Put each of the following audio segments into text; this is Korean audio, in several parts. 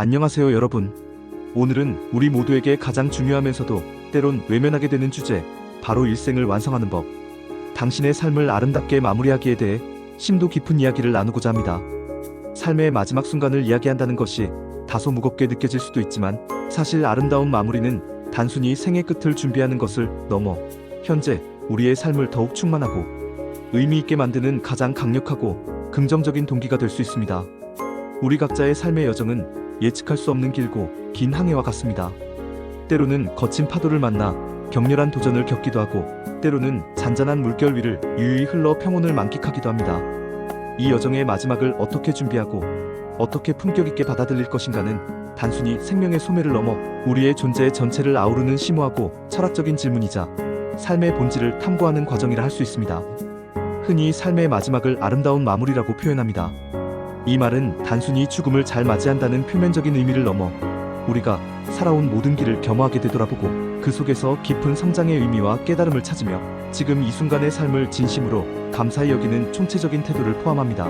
안녕하세요 여러분. 오늘은 우리 모두에게 가장 중요하면서도 때론 외면하게 되는 주제, 바로 일생을 완성하는 법. 당신의 삶을 아름답게 마무리하기에 대해 심도 깊은 이야기를 나누고자 합니다. 삶의 마지막 순간을 이야기한다는 것이 다소 무겁게 느껴질 수도 있지만 사실 아름다운 마무리는 단순히 생의 끝을 준비하는 것을 넘어 현재 우리의 삶을 더욱 충만하고 의미 있게 만드는 가장 강력하고 긍정적인 동기가 될 수 있습니다. 우리 각자의 삶의 여정은 예측할 수 없는 길고 긴 항해와 같습니다. 때로는 거친 파도를 만나 격렬한 도전을 겪기도 하고 때로는 잔잔한 물결 위를 유유히 흘러 평온을 만끽하기도 합니다. 이 여정의 마지막을 어떻게 준비하고 어떻게 품격 있게 받아들일 것인가는 단순히 생명의 소멸을 넘어 우리의 존재 전체를 아우르는 심오하고 철학적인 질문이자 삶의 본질을 탐구하는 과정이라 할 수 있습니다. 흔히 삶의 마지막을 아름다운 마무리라고 표현합니다. 이 말은 단순히 죽음을 잘 맞이한다는 표면적인 의미를 넘어 우리가 살아온 모든 길을 겸허하게 되돌아보고 그 속에서 깊은 성장의 의미와 깨달음을 찾으며 지금 이 순간의 삶을 진심으로 감사히 여기는 총체적인 태도를 포함합니다.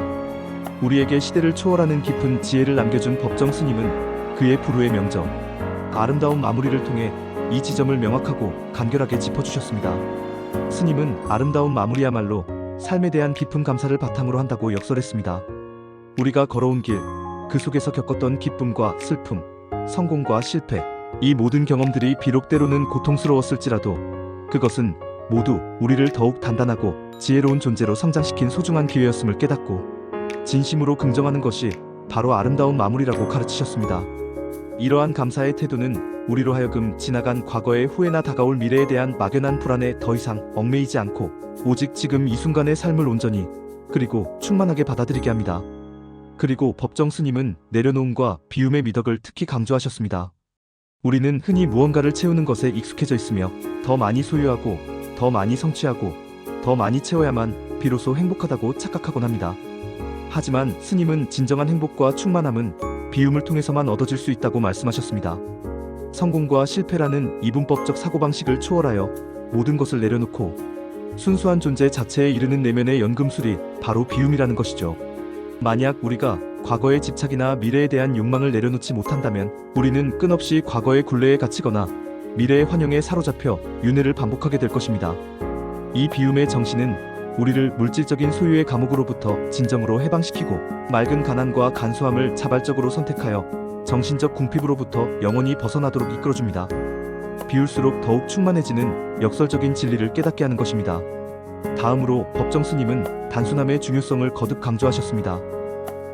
우리에게 시대를 초월하는 깊은 지혜를 남겨준 법정 스님은 그의 불후의 명정, 아름다운 마무리를 통해 이 지점을 명확하고 간결하게 짚어주셨습니다. 스님은 아름다운 마무리야말로 삶에 대한 깊은 감사를 바탕으로 한다고 역설했습니다. 우리가 걸어온 길, 그 속에서 겪었던 기쁨과 슬픔, 성공과 실패, 이 모든 경험들이 비록 때로는 고통스러웠을지라도 그것은 모두 우리를 더욱 단단하고 지혜로운 존재로 성장시킨 소중한 기회였음을 깨닫고 진심으로 긍정하는 것이 바로 아름다운 마무리라고 가르치셨습니다. 이러한 감사의 태도는 우리로 하여금 지나간 과거의 후회나 다가올 미래에 대한 막연한 불안에 더 이상 얽매이지 않고 오직 지금 이 순간의 삶을 온전히 그리고 충만하게 받아들이게 합니다. 그리고 법정 스님은 내려놓음과 비움의 미덕을 특히 강조하셨습니다. 우리는 흔히 무언가를 채우는 것에 익숙해져 있으며 더 많이 소유하고 더 많이 성취하고 더 많이 채워야만 비로소 행복하다고 착각하곤 합니다. 하지만 스님은 진정한 행복과 충만함은 비움을 통해서만 얻어질 수 있다고 말씀하셨습니다. 성공과 실패라는 이분법적 사고방식을 초월하여 모든 것을 내려놓고 순수한 존재 자체에 이르는 내면의 연금술이 바로 비움이라는 것이죠. 만약 우리가 과거의 집착이나 미래에 대한 욕망을 내려놓지 못한다면 우리는 끊없이 과거의 굴레에 갇히거나 미래의 환영에 사로잡혀 윤회를 반복하게 될 것입니다. 이 비움의 정신은 우리를 물질적인 소유의 감옥으로부터 진정으로 해방시키고 맑은 가난과 간소함을 자발적으로 선택하여 정신적 궁핍으로부터 영원히 벗어나도록 이끌어줍니다. 비울수록 더욱 충만해지는 역설적인 진리를 깨닫게 하는 것입니다. 다음으로 법정 스님은 단순함의 중요성을 거듭 강조하셨습니다.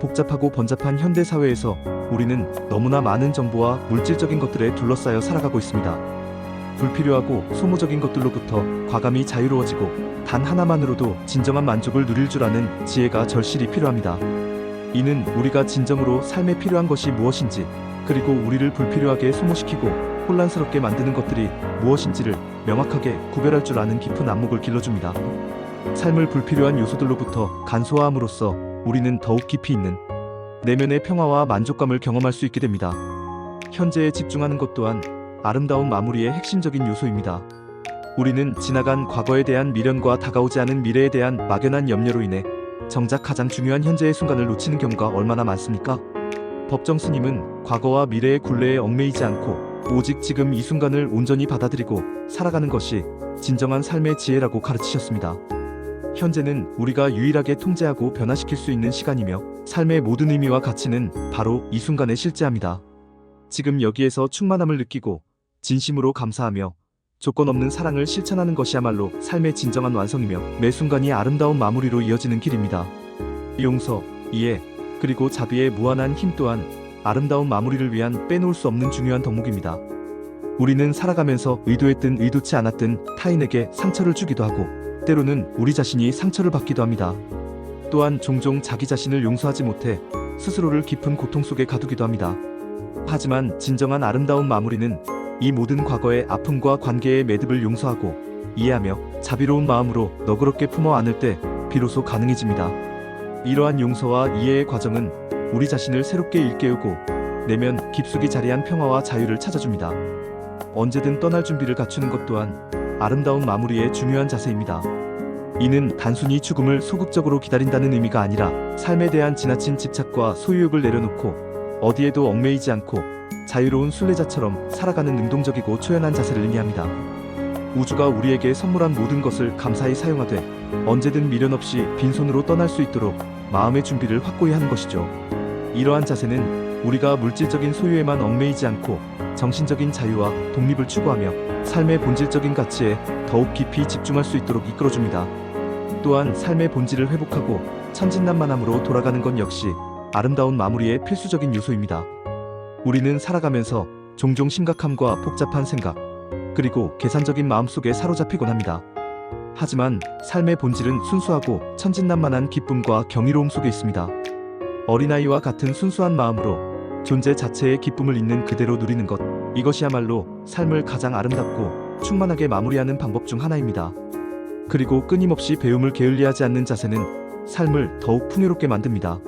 복잡하고 번잡한 현대 사회에서 우리는 너무나 많은 정보와 물질적인 것들에 둘러싸여 살아가고 있습니다. 불필요하고 소모적인 것들로부터 과감히 자유로워지고 단 하나만으로도 진정한 만족을 누릴 줄 아는 지혜가 절실히 필요합니다. 이는 우리가 진정으로 삶에 필요한 것이 무엇인지 그리고 우리를 불필요하게 소모시키고 혼란스럽게 만드는 것들이 무엇인지를 명확하게 구별할 줄 아는 깊은 안목을 길러줍니다. 삶을 불필요한 요소들로부터 간소화함으로써 우리는 더욱 깊이 있는 내면의 평화와 만족감을 경험할 수 있게 됩니다. 현재에 집중하는 것 또한 아름다운 마무리의 핵심적인 요소입니다. 우리는 지나간 과거에 대한 미련과 다가오지 않은 미래에 대한 막연한 염려로 인해 정작 가장 중요한 현재의 순간을 놓치는 경우가 얼마나 많습니까? 법정 스님은 과거와 미래의 굴레에 얽매이지 않고 오직 지금 이 순간을 온전히 받아들이고 살아가는 것이 진정한 삶의 지혜라고 가르치셨습니다. 현재는 우리가 유일하게 통제하고 변화시킬 수 있는 시간이며 삶의 모든 의미와 가치는 바로 이 순간에 실재합니다. 지금 여기에서 충만함을 느끼고 진심으로 감사하며 조건 없는 사랑을 실천하는 것이야말로 삶의 진정한 완성이며 매 순간이 아름다운 마무리로 이어지는 길입니다. 용서, 이해, 그리고 자비의 무한한 힘 또한 아름다운 마무리를 위한 빼놓을 수 없는 중요한 덕목입니다. 우리는 살아가면서 의도했든 의도치 않았든 타인에게 상처를 주기도 하고 때로는 우리 자신이 상처를 받기도 합니다. 또한 종종 자기 자신을 용서하지 못해 스스로를 깊은 고통 속에 가두기도 합니다. 하지만 진정한 아름다운 마무리는 이 모든 과거의 아픔과 관계의 매듭을 용서하고 이해하며 자비로운 마음으로 너그럽게 품어 안을 때 비로소 가능해집니다. 이러한 용서와 이해의 과정은 우리 자신을 새롭게 일깨우고 내면 깊숙이 자리한 평화와 자유를 찾아줍니다. 언제든 떠날 준비를 갖추는 것 또한 아름다운 마무리의 중요한 자세입니다. 이는 단순히 죽음을 소극적으로 기다린다는 의미가 아니라 삶에 대한 지나친 집착과 소유욕을 내려놓고 어디에도 얽매이지 않고 자유로운 순례자처럼 살아가는 능동적이고 초연한 자세를 의미합니다. 우주가 우리에게 선물한 모든 것을 감사히 사용하되 언제든 미련 없이 빈손으로 떠날 수 있도록 마음의 준비를 확고히 하는 것이죠. 이러한 자세는 우리가 물질적인 소유에만 얽매이지 않고 정신적인 자유와 독립을 추구하며 삶의 본질적인 가치에 더욱 깊이 집중할 수 있도록 이끌어줍니다. 또한 삶의 본질을 회복하고 천진난만함으로 돌아가는 건 역시 아름다운 마무리의 필수적인 요소입니다. 우리는 살아가면서 종종 심각함과 복잡한 생각, 그리고 계산적인 마음 속에 사로잡히곤 합니다. 하지만 삶의 본질은 순수하고 천진난만한 기쁨과 경이로움 속에 있습니다. 어린아이와 같은 순수한 마음으로 존재 자체의 기쁨을 있는 그대로 누리는 것, 이것이야말로 삶을 가장 아름답고 충만하게 마무리하는 방법 중 하나입니다. 그리고 끊임없이 배움을 게을리하지 않는 자세는 삶을 더욱 풍요롭게 만듭니다.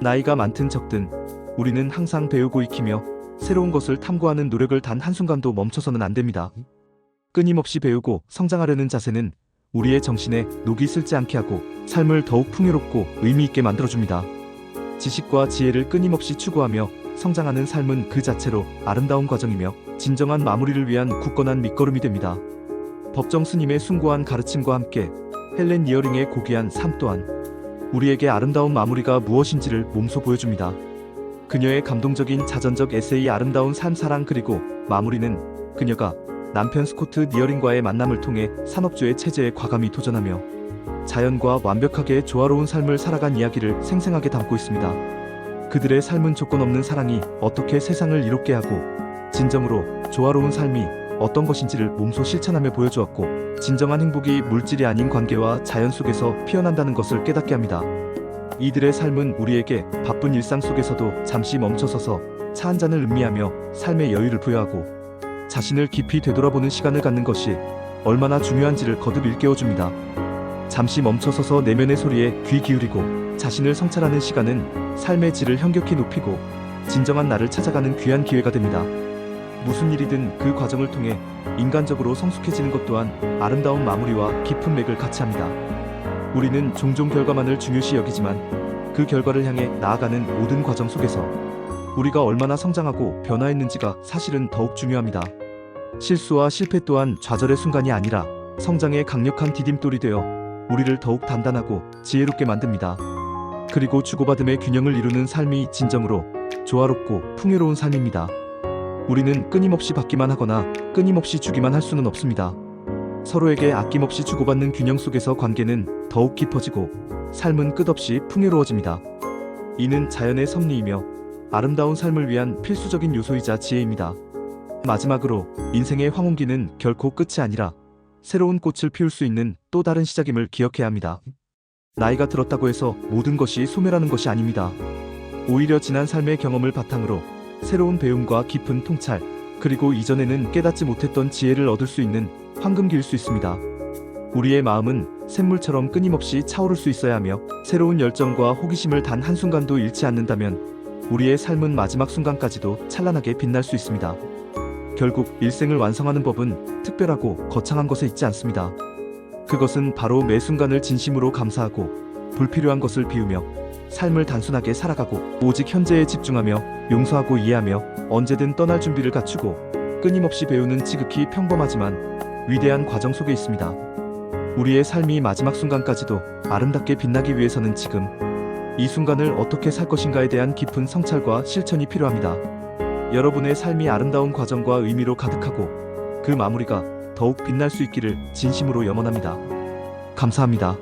나이가 많든 적든 우리는 항상 배우고 익히며 새로운 것을 탐구하는 노력을 단 한순간도 멈춰서는 안 됩니다. 끊임없이 배우고 성장하려는 자세는 우리의 정신에 녹이 슬지 않게 하고 삶을 더욱 풍요롭고 의미 있게 만들어줍니다. 지식과 지혜를 끊임없이 추구하며 성장하는 삶은 그 자체로 아름다운 과정이며 진정한 마무리를 위한 굳건한 밑거름이 됩니다. 법정 스님의 숭고한 가르침과 함께 헬렌 이어링의 고귀한 삶 또한 우리에게 아름다운 마무리가 무엇인지를 몸소 보여줍니다. 그녀의 감동적인 자전적 에세이 아름다운 삶 사랑 그리고 마무리는 그녀가 남편 스코트 니어링과의 만남을 통해 산업주의 체제에 과감히 도전하며 자연과 완벽하게 조화로운 삶을 살아간 이야기를 생생하게 담고 있습니다. 그들의 삶은 조건 없는 사랑이 어떻게 세상을 이롭게 하고 진정으로 조화로운 삶이 어떤 것인지를 몸소 실천하며 보여주었고 진정한 행복이 물질이 아닌 관계와 자연 속에서 피어난다는 것을 깨닫게 합니다. 이들의 삶은 우리에게 바쁜 일상 속에서도 잠시 멈춰서서 차 한 잔을 음미하며 삶의 여유를 부여하고 자신을 깊이 되돌아보는 시간을 갖는 것이 얼마나 중요한지를 거듭 일깨워줍니다. 잠시 멈춰서서 내면의 소리에 귀 기울이고 자신을 성찰하는 시간은 삶의 질을 현격히 높이고 진정한 나를 찾아가는 귀한 기회가 됩니다. 무슨 일이든 그 과정을 통해 인간적으로 성숙해지는 것 또한 아름다운 마무리와 깊은 맥을 같이 합니다. 우리는 종종 결과만을 중요시 여기지만 그 결과를 향해 나아가는 모든 과정 속에서 우리가 얼마나 성장하고 변화했는지가 사실은 더욱 중요합니다. 실수와 실패 또한 좌절의 순간이 아니라 성장의 강력한 디딤돌이 되어 우리를 더욱 단단하고 지혜롭게 만듭니다. 그리고 주고받음의 균형을 이루는 삶이 진정으로 조화롭고 풍요로운 삶입니다. 우리는 끊임없이 받기만 하거나 끊임없이 주기만 할 수는 없습니다. 서로에게 아낌없이 주고받는 균형 속에서 관계는 더욱 깊어지고 삶은 끝없이 풍요로워집니다. 이는 자연의 섭리이며 아름다운 삶을 위한 필수적인 요소이자 지혜입니다. 마지막으로 인생의 황혼기는 결코 끝이 아니라 새로운 꽃을 피울 수 있는 또 다른 시작임을 기억해야 합니다. 나이가 들었다고 해서 모든 것이 소멸하는 것이 아닙니다. 오히려 지난 삶의 경험을 바탕으로 새로운 배움과 깊은 통찰, 그리고 이전에는 깨닫지 못했던 지혜를 얻을 수 있는 황금기일 수 있습니다. 우리의 마음은 샘물처럼 끊임없이 차오를 수 있어야 하며 새로운 열정과 호기심을 단 한순간도 잃지 않는다면 우리의 삶은 마지막 순간까지도 찬란하게 빛날 수 있습니다. 결국 일생을 완성하는 법은 특별하고 거창한 것에 있지 않습니다. 그것은 바로 매 순간을 진심으로 감사하고 불필요한 것을 비우며 삶을 단순하게 살아가고 오직 현재에 집중하며 용서하고 이해하며 언제든 떠날 준비를 갖추고 끊임없이 배우는 지극히 평범하지만 위대한 과정 속에 있습니다. 우리의 삶이 마지막 순간까지도 아름답게 빛나기 위해서는 지금 이 순간을 어떻게 살 것인가에 대한 깊은 성찰과 실천이 필요합니다. 여러분의 삶이 아름다운 과정과 의미로 가득하고 그 마무리가 더욱 빛날 수 있기를 진심으로 염원합니다. 감사합니다.